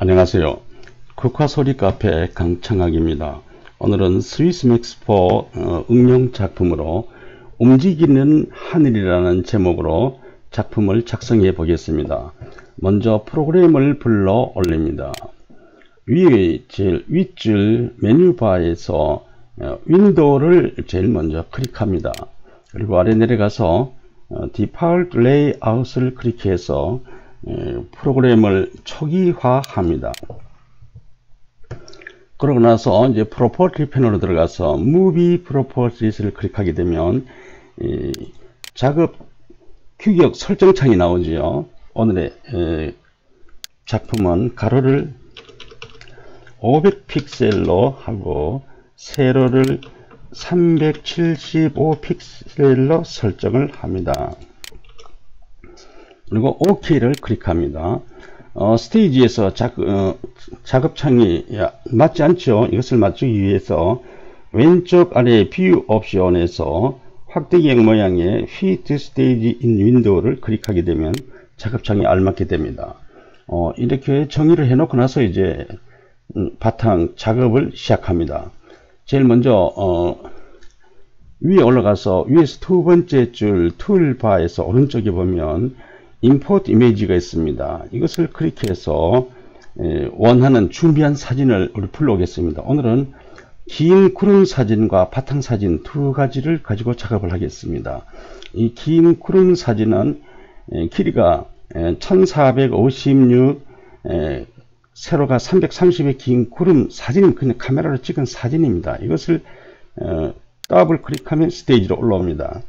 안녕하세요. 국화소리 카페 강창학입니다. 오늘은 스위스맥스4 어, 응용 작품으로 움직이는 하늘이라는 제목으로 작품을 작성해 보겠습니다. 먼저 프로그램을 불러 올립니다. 위에 제일 윗줄 메뉴바에서 어, 윈도우를 제일 먼저 클릭합니다. 그리고 아래 내려가서 디파울트 레이아웃을 클릭해서 프로그램을 초기화합니다. 그러고 나서 이제 프로퍼티 패널로 들어가서 무비 프로퍼티스를 클릭하게 되면 작업 규격 설정 창이 나오지요. 오늘의 작품은 가로를 500 픽셀로 하고 세로를 375 픽셀로 설정을 합니다. 그리고 OK를 클릭합니다. 어, 스테이지에서 작, 어, 작업창이 맞지 않죠. 이것을 맞추기 위해서 왼쪽 아래 뷰 옵션에서 확대기형 모양의 Fit Stage in Window를 클릭하게 되면 작업창이 알맞게 됩니다. 어, 이렇게 정의를 해놓고 나서 이제 음, 바탕 작업을 시작합니다. 제일 먼저 어, 위에 올라가서 위에서 두 번째 줄 툴바에서 오른쪽에 보면 임포트 이미지가 있습니다. 이것을 클릭해서 원하는 준비한 사진을 우리 불러오겠습니다. 오늘은 긴 구름 사진과 바탕 사진 두 가지를 가지고 작업을 하겠습니다. 이 긴 구름 사진은 길이가 1456 세로가 330의 긴 구름 사진은 그냥 카메라로 찍은 사진입니다. 이것을 더블 클릭하면 스테이지로 올라옵니다.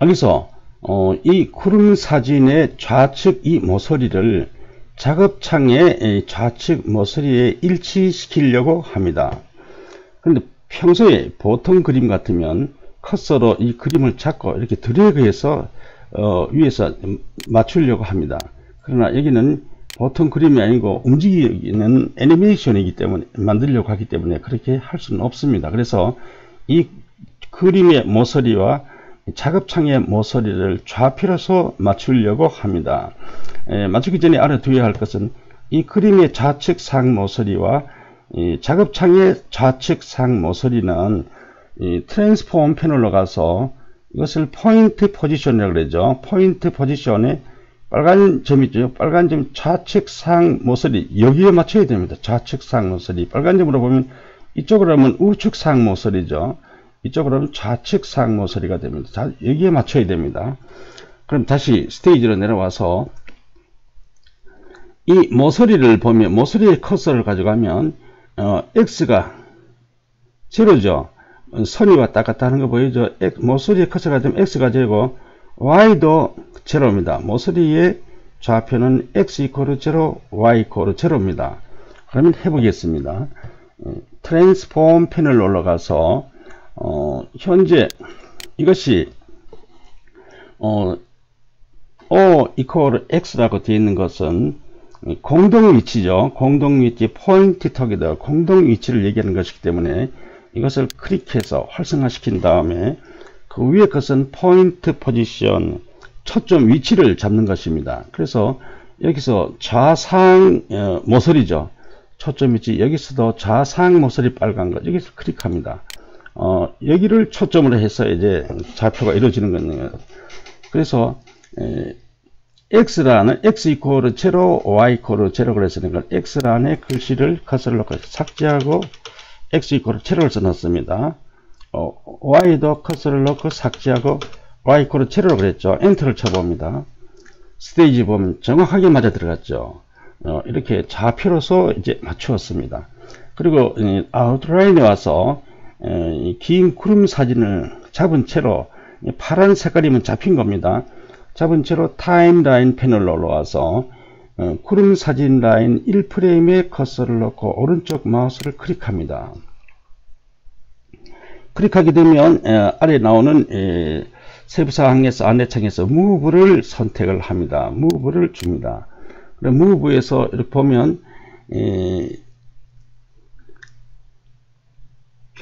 여기서 어, 이 구름 사진의 좌측 이 모서리를 작업창의 좌측 모서리에 일치시키려고 합니다. 그런데 평소에 보통 그림 같으면 커서로 이 그림을 잡고 이렇게 드래그해서 어, 위에서 맞추려고 합니다. 그러나 여기는 보통 그림이 아니고 움직이는 애니메이션이기 때문에 만들려고 하기 때문에 그렇게 할 수는 없습니다. 그래서 이 그림의 모서리와 작업창의 모서리를 좌표로서 맞추려고 합니다. 에, 맞추기 전에 알아두어야 할 것은 이 그림의 좌측 상 모서리와 작업창의 좌측 상 모서리는 이 트랜스폼 패널로 가서 이것을 포인트 포지션이라고 그러죠. 포인트 포지션에 빨간 점 있죠. 빨간 점 좌측 상 모서리 여기에 맞춰야 됩니다. 좌측 상 모서리 빨간 점으로 보면 이쪽으로 하면 우측 상 모서리죠. 이쪽으로 하면 좌측 상모 서리가 됩니다. 자, 여기에 맞춰야 됩니다. 그럼 다시 스테이지로 내려와서 이 모서리를 보면 모서리의 커서를 가져가면 어, X가 제로죠. 선이 왔다 갔다 하는 거 보이죠? 모서리의 커서가 되면 X가 제로고 Y도 제로입니다. 모서리의 좌표는 X 이코르 제로, Y 이코르 제로입니다. 그러면 해보겠습니다. 트랜스폼 패널 올라가서 어, 현재 이것이 어, O 이퀄 X라고 되어 있는 것은 공동 위치죠. 공동 위치 포인트 턱에다 공동 위치를 얘기하는 것이기 때문에 이것을 클릭해서 활성화시킨 다음에 그 위에 것은 포인트 포지션 초점 위치를 잡는 것입니다. 그래서 여기서 좌상 어, 모서리죠. 초점 위치 여기서도 좌상 모서리 빨간 것 여기서 클릭합니다. 어, 여기를 초점으로 해서 이제 좌표가 이루어지는 거네요. 그래서 에, x라는 x 이코르 제로, y 이코르 제로 그랬으니까 x란에 글씨를 커서를 넣고 삭제하고 x 이코르 제로를 써놨습니다. 어, y도 커서를 넣고 삭제하고 y 이코르 제로로 그랬죠. 엔터를 쳐봅니다. 스테이지 보면 정확하게 맞아 들어갔죠. 어, 이렇게 좌표로서 이제 맞추었습니다. 그리고 아웃라인에 와서 긴 구름 사진을 잡은 채로 파란 색깔이면 잡힌 겁니다. 잡은 채로 타임라인 패널로 올라와서 어, 구름 사진 라인 1프레임에 커서를 넣고 오른쪽 마우스를 클릭합니다. 클릭하게 되면 아래 나오는 세부사 항에서 안내창에서 무브를 선택을 합니다. 무브를 줍니다. 무브에서 이렇게 보면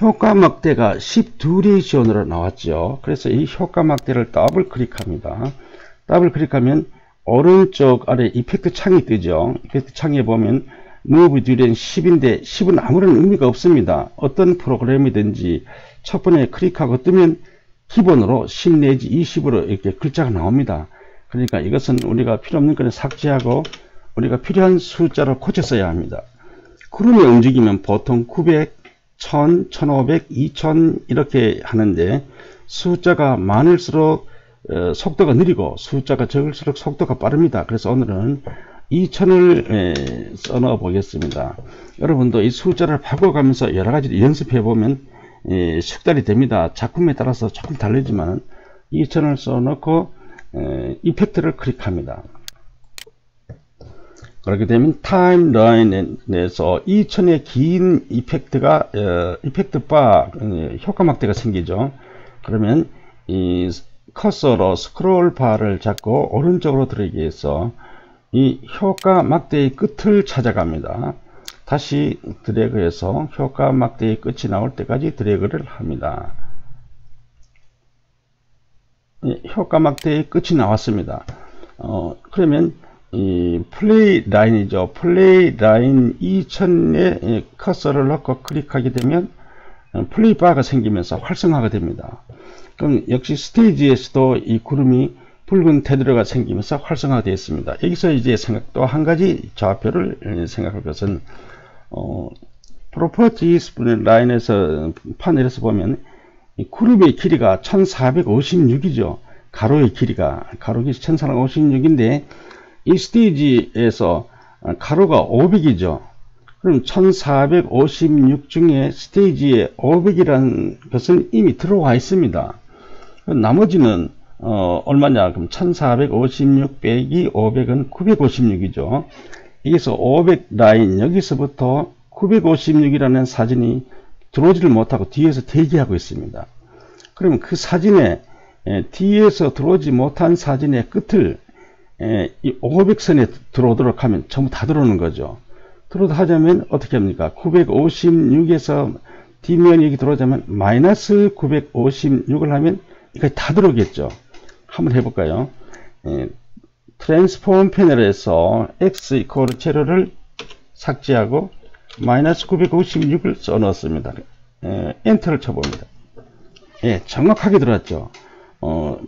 효과 막대가 12레이션으로 나왔죠. 그래서 이 효과 막대를 더블 클릭합니다. 더블 클릭하면 오른쪽 아래 이펙트 창이 뜨죠. 이펙트 창에 보면 move duration 10인데 10은 아무런 의미가 없습니다. 어떤 프로그램이든지 첫 번에 클릭하고 뜨면 기본으로 10 내지 20으로 이렇게 글자가 나옵니다. 그러니까 이것은 우리가 필요 없는 거는 삭제하고 우리가 필요한 숫자를 고쳐 써야 합니다. 구름이 움직이면 보통 900, 1000, 1500, 2000 이렇게 하는데 숫자가 많을수록 어, 속도가 느리고 숫자가 적을수록 속도가 빠릅니다. 그래서 오늘은 2000을 써넣어 보겠습니다. 여러분도 이 숫자를 바꿔가면서 여러 가지 연습해 보면 식달이 됩니다. 작품에 따라서 조금 다르지만 2000을 써놓고 이펙트를 클릭합니다. 그렇게 되면 타임라인에서 2000의 긴 이펙트가 어, 이펙트 바 어, 효과 막대가 생기죠. 그러면 이 커서로 스크롤 바를 잡고 오른쪽으로 들어가기 위해서 이 효과 막대의 끝을 찾아갑니다. 다시 드래그해서 효과 막대의 끝이 나올 때까지 드래그를 합니다. 예, 효과 막대의 끝이 나왔습니다. 어, 그러면 이 플레이 라인이죠. 플레이 라인 2000에 커서를 넣고 클릭하게 되면 어, 플레이 바가 생기면서 활성화가 됩니다. 그럼 역시 스테이지에서도 이 구름이 붉은 테두리가 생기면서 활성화되어 있습니다. 여기서 이제 생각 또 한 가지 좌표를 생각할 것은 어, 프로퍼티스 라인에서 파넬에서 보면 이 구름의 길이가 1456이죠. 가로의 길이가 가로기 1456인데 이 스테이지에서 가로가 500이죠. 그럼 1456 중에 스테이지에 500이라는 것은 이미 들어와 있습니다. 나머지는 어, 얼마냐? 그럼 1456 빼기 500은 956이죠. 여기서 500 라인 여기서부터 956이라는 사진이 들어오지를 못하고 뒤에서 대기하고 있습니다. 그러면 그 사진에 에, 뒤에서 들어오지 못한 사진의 끝을 에, 이 500선에 들어오도록 하면 전부 다 들어오는 거죠. 들어오도 하자면 어떻게 합니까? 956에서 뒷면 여기 들어오자면 마이너스 956을 하면 이거 다 들어오겠죠. 한번 해볼까요? 에, 트랜스폼 패널에서 x 이퀄 재료를 삭제하고 마이너스 956을 써 넣었습니다. 엔터를 쳐봅니다. 예, 정확하게 들어왔죠. 어,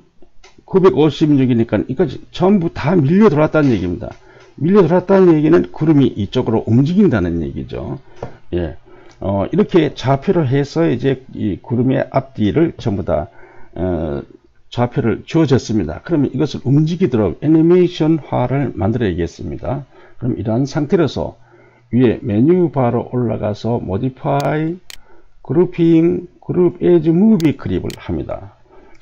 956이니까 이거 전부 다 밀려 들어왔다는 얘기입니다. 밀려 들어왔다는 얘기는 구름이 이쪽으로 움직인다는 얘기죠. 예. 어, 이렇게 좌표로 해서 이제 이 구름의 앞뒤를 전부 다 어, 좌표를 주어졌습니다. 그러면 이것을 움직이도록 애니메이션화를 만들어야겠습니다. 그럼 이러한 상태로서 위에 메뉴 바로 올라가서 Modify, Grouping, Group as Movie 클립을 합니다.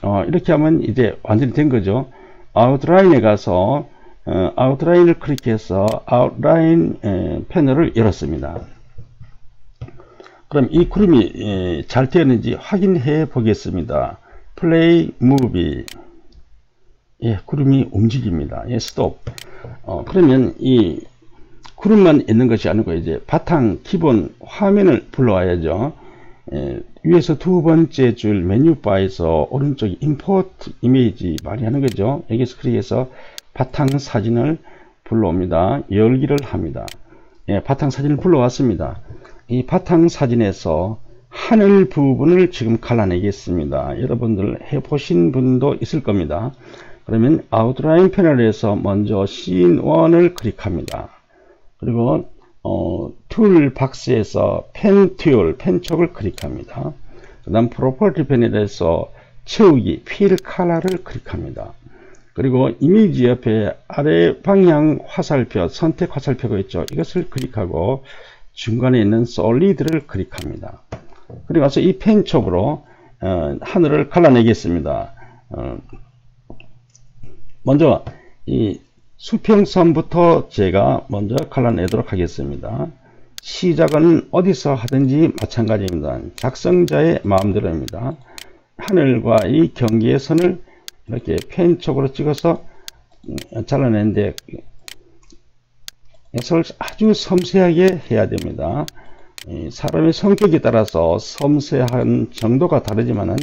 어, 이렇게 하면 이제 완전히 된 거죠. 아웃라인에 가서 어, 아웃라인을 클릭해서 아웃라인 에, 패널을 열었습니다. 그럼 이 그림이 에, 잘 되었는지 확인해 보겠습니다. 플레이 무비 예, 구름이 움직입니다. 예, 스톱. 어, 그러면 이 구름만 있는 것이 아니고 이제 바탕 기본 화면을 불러와야죠. 예, 위에서 두 번째 줄 메뉴 바에서 오른쪽 임포트 이미지 많이 하는 거죠. 여기서 클릭해서 바탕 사진을 불러옵니다. 열기를 합니다. 예, 바탕 사진을 불러왔습니다. 이 바탕 사진에서 하늘 부분을 지금 갈라내겠습니다. 여러분들 해보신 분도 있을 겁니다. 그러면 아웃라인 패널에서 먼저 씬 1을 클릭합니다. 그리고 어, 툴 박스에서 펜 툴, 펜촉을 클릭합니다. 그 다음 프로퍼티 패널에서 채우기, 필 칼라를 클릭합니다. 그리고 이미지 옆에 아래 방향 화살표, 선택 화살표가 있죠. 이것을 클릭하고 중간에 있는 솔리드를 클릭합니다. 그리고 와서 이 펜촉으로 어, 하늘을 갈라내겠습니다. 어, 먼저 이 수평선부터 제가 먼저 갈라내도록 하겠습니다. 시작은 어디서 하든지 마찬가지입니다. 작성자의 마음대로입니다. 하늘과 이 경계의 선을 이렇게 펜촉으로 찍어서 음, 잘라내는데 이것을 아주 섬세하게 해야 됩니다. 사람의 성격에 따라서 섬세한 정도가 다르지만은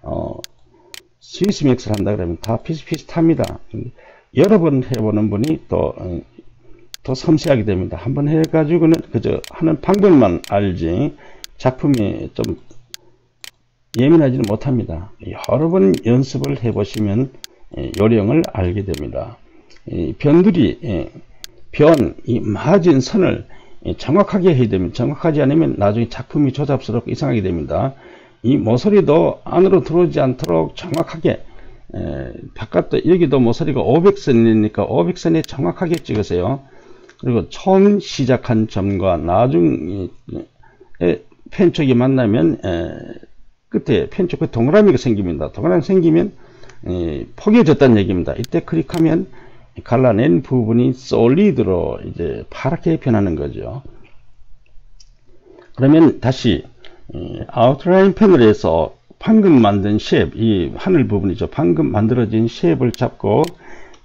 어, 스위스 맥스를 한다 그러면 다 비슷비슷합니다. 여러 번 해보는 분이 또, 어, 더 섬세하게 됩니다. 한번 해가지고는 그저 하는 방법만 알지 작품이 좀 예민하지는 못합니다. 여러 번 연습을 해보시면 예, 요령을 알게 됩니다. 변들이 예, 변, 이 마진 선을 예, 정확하게 해야 됩니다. 정확하지 않으면 나중에 작품이 조잡스럽고 이상하게 됩니다. 이 모서리도 안으로 들어오지 않도록 정확하게 에, 바깥도 여기도 모서리가 500선이니까 500선에 정확하게 찍으세요. 그리고 처음 시작한 점과 나중에 펜쪽이 만나면 에, 끝에 펜쪽 그 동그라미가 생깁니다. 동그라미 생기면 에, 포개졌다는 얘기입니다. 이때 클릭하면 갈라낸 부분이 솔리드로 이제 파랗게 변하는 거죠. 그러면 다시 아웃라인 패널에서 방금 만든 쉐입, 이 하늘 부분이죠. 방금 만들어진 쉐입을 잡고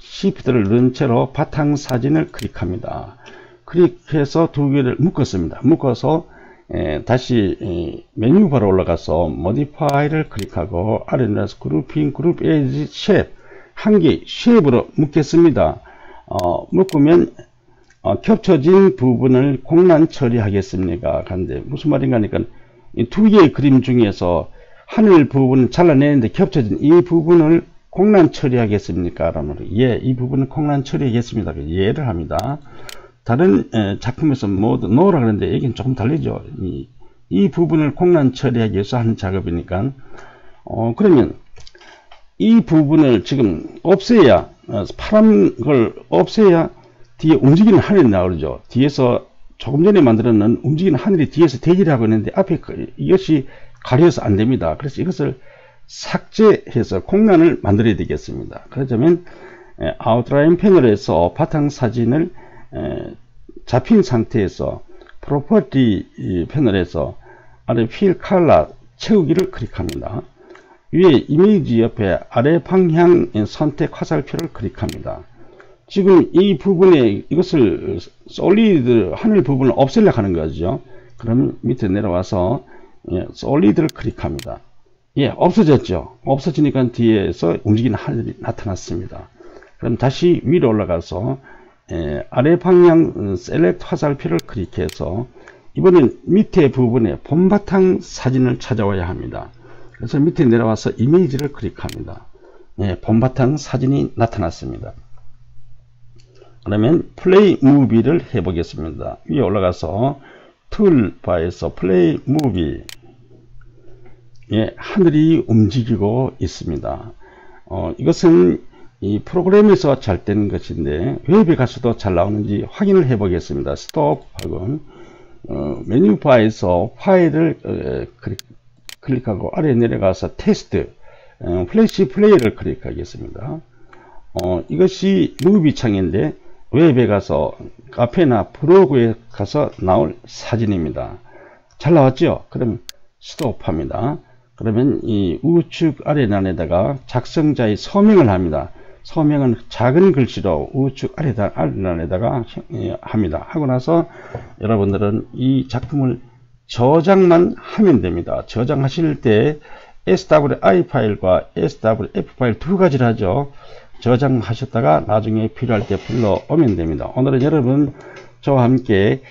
Shift를 누른 채로 바탕 사진을 클릭합니다. 클릭해서 두 개를 묶었습니다. 묶어서 에, 다시 에, 메뉴바로 올라가서 Modify를 클릭하고 아래 내려서 그룹핑, 그룹 에지 쉐입 한개 쉐입으로 묶겠습니다. 어, 묶으면 어, 겹쳐진 부분을 공란 처리하겠습니까? 간데 무슨 말인가 하니까 두 개의 그림 중에서 하늘 부분을 잘라내는데 겹쳐진 이 부분을 공란 처리하겠습니까? 라면 예, 이 부분은 공란 처리하겠습니다. 예를 합니다. 다른 작품에서 모두 노라 그러는데 여기는 조금 다르죠. 이, 이 부분을 공란 처리하기 위해서 하는 작업이니까 어, 그러면 이 부분을 지금 없애야 어, 파란 걸 없애야 뒤에 움직이는 하늘이 나오죠. 뒤에서 조금 전에 만들었는 움직이는 하늘이 뒤에서 대기를 하고 있는데 앞에 그, 이것이 가려서 안 됩니다. 그래서 이것을 삭제해서 공간을 만들어야 되겠습니다. 그러자면 아웃라인 패널에서 바탕 사진을 잡힌 상태에서 프로퍼티 패널에서 아래 필 칼라 채우기를 클릭합니다. 위에 이미지 옆에 아래 방향 선택 화살표를 클릭합니다. 지금 이 부분에 이것을 솔리드 하늘 부분을 없애려고 하는 거죠. 그럼 밑에 내려와서 예, 솔리드를 클릭합니다. 예, 없어졌죠. 없어지니까 뒤에서 움직이는 하늘이 나타났습니다. 그럼 다시 위로 올라가서 예, 아래 방향 셀렉트 화살표를 클릭해서 이번엔 밑에 부분에 본바탕 사진을 찾아와야 합니다. 그래서 밑에 내려와서 이미지를 클릭합니다. 예, 본바탕 사진이 나타났습니다. 그러면 플레이 무비를 해보겠습니다. 위에 올라가서 툴바에서 플레이 무비 예, 하늘이 움직이고 있습니다. 어, 이것은 이 프로그램에서 잘 되는 것인데 웹에 가서도 잘 나오는지 확인을 해 보겠습니다. 스톱하고 어, 메뉴 바에서 파일을 어, 클릭, 하고 아래 내려가서 테스트 어, 플래시 플레이를 클릭하겠습니다. 어, 이것이 무비 창인데 웹에 가서 카페나 브로그에 가서 나올 사진입니다. 잘 나왔죠? 그럼 스톱합니다. 그러면 이 우측 아래란에다가 작성자의 서명을 합니다. 서명은 작은 글씨로 우측 아래란에다가 예, 합니다. 하고 나서 여러분들은 이 작품을 저장만 하면 됩니다. 저장하실 때 SWI 파일과 SWF 파일 두 가지를 하죠. 저장하셨다가 나중에 필요할 때 불러오면 됩니다. 오늘은 여러분 저와 함께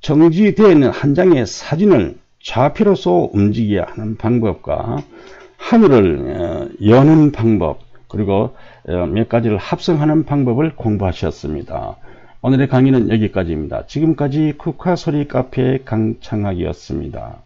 정지되어 있는 한 장의 사진을 좌표로서 움직여야 하는 방법과 하늘을 어, 여는 방법 그리고 어, 몇 가지를 합성하는 방법을 공부하셨습니다. 오늘의 강의는 여기까지입니다. 지금까지 국화소리 카페 강창학이었습니다.